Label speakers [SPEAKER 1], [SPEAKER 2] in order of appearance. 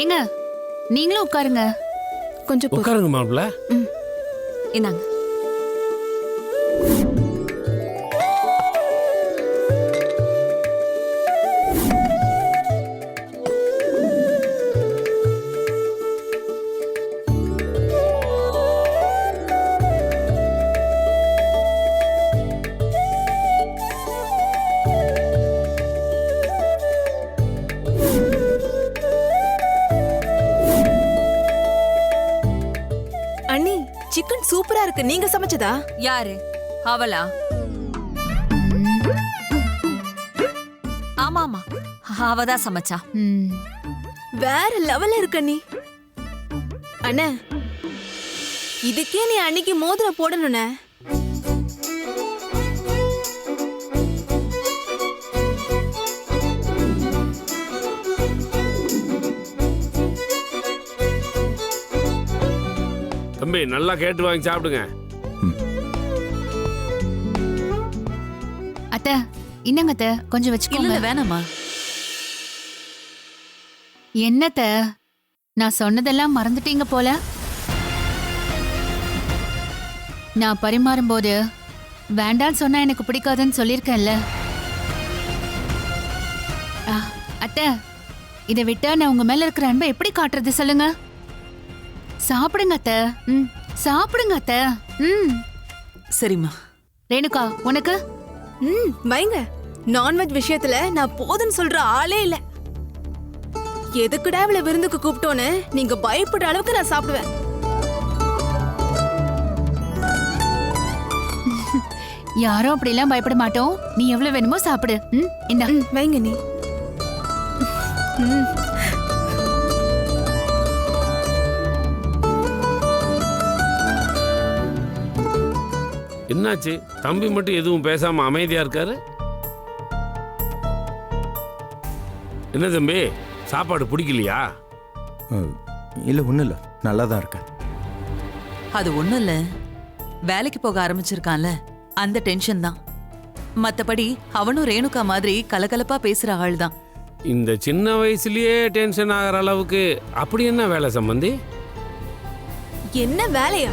[SPEAKER 1] ஏங்க நீங்களும் உட்காருங்க.
[SPEAKER 2] கொஞ்சம்.
[SPEAKER 3] உட்காருங்க மாப்பிள்ள.
[SPEAKER 2] இந்தாங்க.
[SPEAKER 4] சிக்கன் சூப்பரா இருக்கு. நீங்க சமைச்சதா?
[SPEAKER 2] யாரு? அவளா? ஆமா ஆமா அவதான் சமைச்சா.
[SPEAKER 1] ம்,
[SPEAKER 4] வேற லெவல்ல இருக்கு அண்ணி அண்ணே இதுக்கே நீ அன்னைக்கு மோதிரம் போடணுண்ணே
[SPEAKER 3] தம்பி நல்லா கேட்டு வாங்கி சாப்பிடுங்க.
[SPEAKER 1] அத்தை என்னங்க அத்தை கொஞ்சம்
[SPEAKER 2] இல்ல
[SPEAKER 1] வச்சுக்கோங்க
[SPEAKER 2] வேணாமா
[SPEAKER 1] என்னத்த நான் சொன்னதெல்லாம் மறந்துட்டீங்க போல. நான் பரிமாறும்போது வேண்டான்னு சொன்னா எனக்கு பிடிக்காதுன்னு சொல்லியிருக்கேன்ல. ஆ, அத்தை இதை விட்டா நான் உங்க மேல இருக்கிற அன்பை எப்படி காட்டுறது சொல்லுங்க. சாப்பிடுங்க அத்தை. ம் சாப்பிடுங்க அத்தை. ம்.
[SPEAKER 5] சரிம்மா.
[SPEAKER 1] ரேணுகா உனக்கு?
[SPEAKER 4] ம் வைங்க. நான்வெஜ் விஷயத்துல நான் போதுன்னு சொல்ற ஆளே இல்ல. எதுக்குடா இவள விருந்துக்கு கூப்பிட்டோன்னு நீங்க பயப்படுற அளவுக்கு நான் சாப்பிடுவேன்.
[SPEAKER 1] யாரும் அப்படிலாம் பயப்பட மாட்டோம். நீ எவ்வளவு வேணுமோ சாப்பிடு. ம் இந்தா.
[SPEAKER 4] வைங்க நீ. ம்.
[SPEAKER 3] என்னாச்சு? தம்பி மட்டும் எதுவும் பேசாம அமைதியா இருக்காரு? என்ன தம்பி சாப்பாடு பிடிக்கலையா?
[SPEAKER 6] இல்லை ஒன்றும் இல்லை. நல்லா தான் இருக்கேன்.
[SPEAKER 5] அது ஒண்ணும் இல்ல. வேலைக்கு போக ஆரம்பிச்சிருக்கான்ல. அந்த டென்ஷன் தான். மத்தபடி அவனும் ரேணுகா மாதிரி கலகலப்பா பேசுற ஆள் தான்.
[SPEAKER 3] இந்த சின்ன வயசுலயே டென்ஷன் ஆகிற அளவுக்கு அப்படி என்ன வேலை சம்பந்தி?
[SPEAKER 4] என்ன வேலையா?